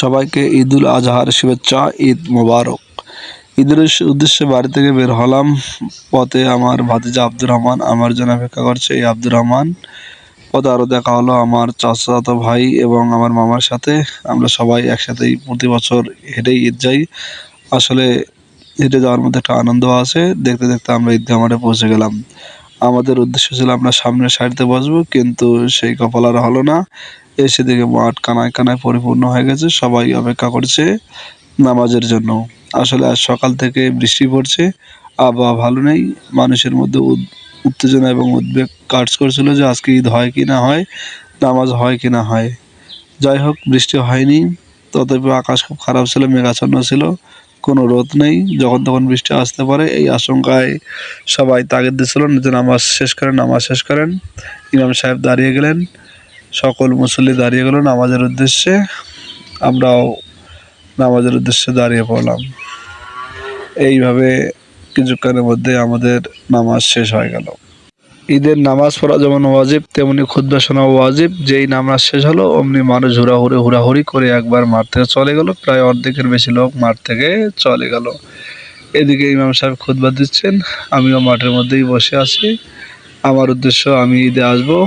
সবাইকে ঈদুল আজহার শুভেচ্ছা, ঈদ মোবারক। ঈদের উদ্দেশ্যে বাড়ি থেকে বের হলাম। পথে আমার ভাতিজা আব্দুর রহমান আমার জন্য অপেক্ষা করছে। এই আব্দুর রহমান, পথে আরও দেখা হলো আমার চাচাতো ভাই এবং আমার মামার সাথে। আমরা সবাই একসাথেই প্রতি বছর হেঁটেই ঈদ যাই। আসলে হেঁটে যাওয়ার মধ্যে একটা আনন্দ আছে। দেখতে দেখতে আমরা ঈদগাহ মাঠে পৌঁছে গেলাম। আমাদের উদ্দেশ্য ছিল আমরা সামনের সারিতে বসবো, কিন্তু সেই কপাল আর হলো না। এসে দেখে মাঠ কানায় কানায় পরিপূর্ণ হয়ে গেছে, সবাই অপেক্ষা করছে নামাজের জন্য। আসলে আজ সকাল থেকে বৃষ্টি পড়ছে, আবহাওয়া ভালো নেই, মানুষের মধ্যে উত্তেজনা এবং উদ্বেগ কাজ করছিল যে আজকে ঈদ হয় কি না হয়, নামাজ হয় কি না হয়। যাই হোক, বৃষ্টি হয়নি, তথাপি আকাশ খুব খারাপ ছিল, মেঘাচ্ছন্ন ছিল, কোনো রোদ নেই, যখন তখন বৃষ্টি আসতে পারে, এই আশঙ্কায় সবাই তাগিদ দিচ্ছিল যে নামাজ শেষ করেন, নামাজ শেষ করেন। ইমাম সাহেব দাঁড়িয়ে গেলেন সকল মুসল্লি দাঁড়িয়ে গেল নামাজের উদ্দেশ্যে। আমরাও নামাজের উদ্দেশ্যে দাঁড়িয়ে পড়লাম। এইভাবে কিছুক্ষণের মধ্যে আমাদের নামাজ শেষ হয়ে গেল। ঈদের নামাজ পড়া যেমন ওয়াজিব, তেমনি খুদ্া শোনা ওয়াজিব। যেই নামাজ শেষ হলো, অমনি মানুষ হুড়াহুড়ি হুড়াহুড়ি করে একবার মাঠ থেকে চলে গেল। প্রায় অর্ধেকের বেশি লোক মাঠ থেকে চলে গেল। এদিকে ইমাম সাহেব খুতবা দিচ্ছেন, আমিও মাঠের মধ্যেই বসে আছি। আমার উদ্দেশ্য, আমি ঈদে আসব।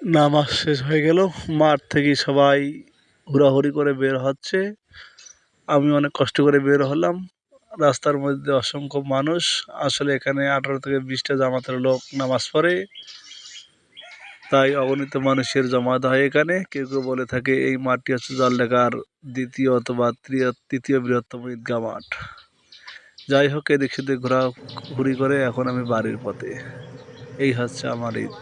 নামাজ শেষ হয়ে গেল। মাঠ থেকে সবাই হুড়াহুড়ি করে বের হচ্ছে। আমি অনেক কষ্ট করে বের হলাম। রাস্তার মধ্যে অসংখ্য মানুষ। আসলে এখানে আঠারো থেকে বিশটা জামাতের লোক নামাজ পড়ে। তাই অগণিত মানুষের জমায়েত হয় এখানে। কেউ কেউ বলে থাকে, এই মাঠটি হচ্ছে জলঢাকার দ্বিতীয় অথবা তৃতীয় বৃহত্তম ঈদগাহ মাঠ। যাই হোক এদিক সেদিক ঘোরাঘুরি করে এখন আমি বাড়ির পথে। এই হচ্ছে আমার ঈদ।